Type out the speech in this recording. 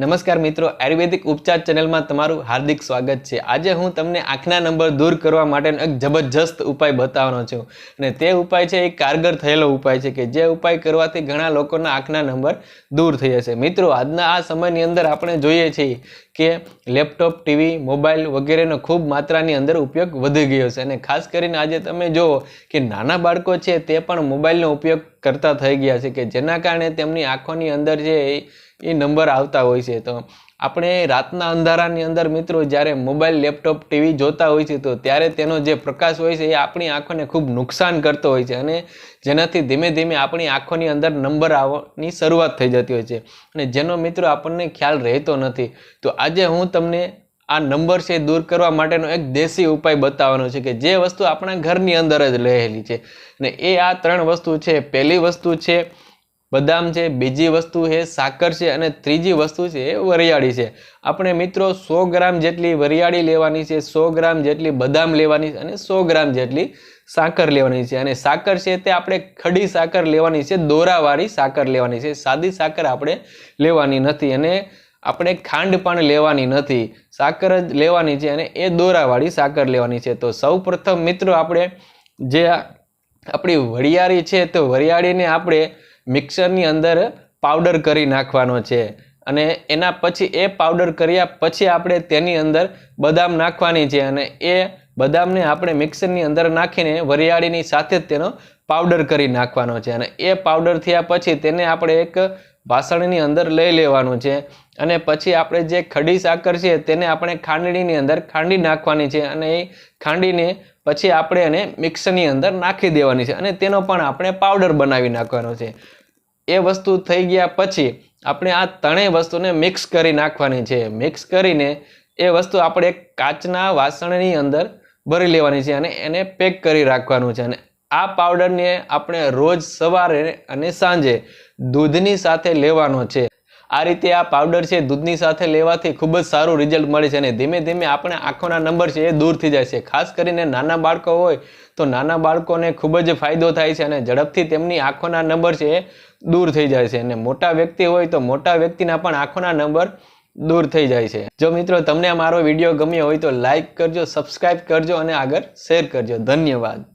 નમસ્કાર મિત્રો, આયુર્વેદિક ઉપચાર ચેનલમાં તમારું હાર્દિક સ્વાગત છે. આજે હું તમને આંખના નંબર દૂર કરવા માટેનો એક જબરજસ્ત ઉપાય બતાવવાનો છું. અને તે ઉપાય છે એ કારગર થયેલો ઉપાય છે કે જે ઉપાય કરવાથી ઘણા લોકોના આંખના નંબર દૂર થઈ જશે. મિત્રો, આજના આ સમયની અંદર આપણે જોઈએ છીએ કે લેપટોપ, ટીવી, મોબાઈલ વગેરેનો ખૂબ માત્રાની અંદર ઉપયોગ વધી ગયો છે. અને ખાસ કરીને આજે તમે જુઓ કે નાના બાળકો છે તે પણ મોબાઈલનો ઉપયોગ કરતા થઈ ગયા છે કે જેના કારણે તેમની આંખોની અંદર જે એ- નંબર આવતા હોય છે. તો આપણે રાતના અંધારાની અંદર મિત્રો જ્યારે મોબાઈલ, લેપટોપ, ટીવી જોતા હોય છે, તો ત્યારે તેનો જે પ્રકાશ હોય છે એ આપણી આંખોને ખૂબ નુકસાન કરતો હોય છે અને જેનાથી ધીમે ધીમે આપણી આંખોની અંદર નંબર આવવાની શરૂઆત થઈ જતી હોય છે. અને જેનો મિત્રો આપણને ખ્યાલ રહેતો નથી. તો આજે હું તમને આ નંબર છે દૂર કરવા માટેનો એક દેશી ઉપાય બતાવવાનો છે કે જે વસ્તુ આપણા ઘરની અંદર જ રહેલી છે. અને એ આ ત્રણ વસ્તુ છે. પહેલી વસ્તુ છે બદામ છે, બીજી વસ્તુ છે સાકર છે અને ત્રીજી વસ્તુ છે એ વરિયાળી છે. આપણે મિત્રો સો ગ્રામ જેટલી વરિયાળી લેવાની છે, સો ગ્રામ જેટલી બદામ લેવાની છે અને સો ગ્રામ જેટલી સાકર લેવાની છે. અને સાકર છે તે આપણે ખડી સાકર લેવાની છે, દોરાવાળી સાકર લેવાની છે. સાદી સાકર આપણે લેવાની નથી. અને આપણે ખાંડ પણ લેવાની નથી, સાકર જ લેવાની છે અને એ દોરાવાળી સાકર લેવાની છે. તો સૌ પ્રથમ મિત્રો આપણે જે આપણી વરિયાળી છે, તો વરિયાળીને આપણે મિક્સરની અંદર પાવડર કરી નાખવાનો છે અને એના પછી એ પાવડર કર્યા પછી આપણે તેની અંદર બદામ નાખવાની છે અને એ બદામને આપણે મિક્સરની અંદર નાખીને વરિયાળીની સાથે જ તેનો પાવડર કરી નાખવાનો છે અને એ પાવડર થયા પછી તેને આપણે એક વાસણની અંદર લઈ લેવાનું છે અને પછી આપણે જે ખડી સાકર છે તેને આપણે ખાંડણીની અંદર ખાંડી નાખવાની છે અને એ ખાંડીને પછી આપણે એને મિક્સરની અંદર નાખી દેવાની છે અને તેનો પણ આપણે પાવડર બનાવી નાખવાનો છે. એ વસ્તુ થઈ ગયા પછી આપણે આ ત્રણેય વસ્તુને મિક્સ કરી નાખવાની છે. મિક્સ કરીને એ વસ્તુ આપણે કાચના વાસણની અંદર ભરી લેવાની છે અને એને પેક કરી રાખવાનું છે અને આ પાવડરને આપણે રોજ સવારે અને સાંજે દૂધની સાથે લેવાનો છે. આ રીતે આ પાવડર છે દૂધની સાથે લેવાથી ખૂબ જ સારું રિઝલ્ટ મળે છે અને ધીમે ધીમે આપણે આંખોના નંબર છે એ દૂર થઈ જાય છે. ખાસ કરીને નાના બાળકો હોય તો નાના બાળકોને ખૂબ જ ફાયદો થાય છે અને ઝડપથી તેમની આંખોના નંબર છે એ દૂર થઈ જાય છે અને મોટા વ્યક્તિ હોય તો મોટા વ્યક્તિના પણ આંખોના નંબર દૂર થઈ જાય છે. જો મિત્રો તમને મારો વીડિયો ગમ્યો હોય તો લાઈક કરજો સબસ્ક્રાઈબ કરજો અને આગળ શેર કરજો. ધન્યવાદ.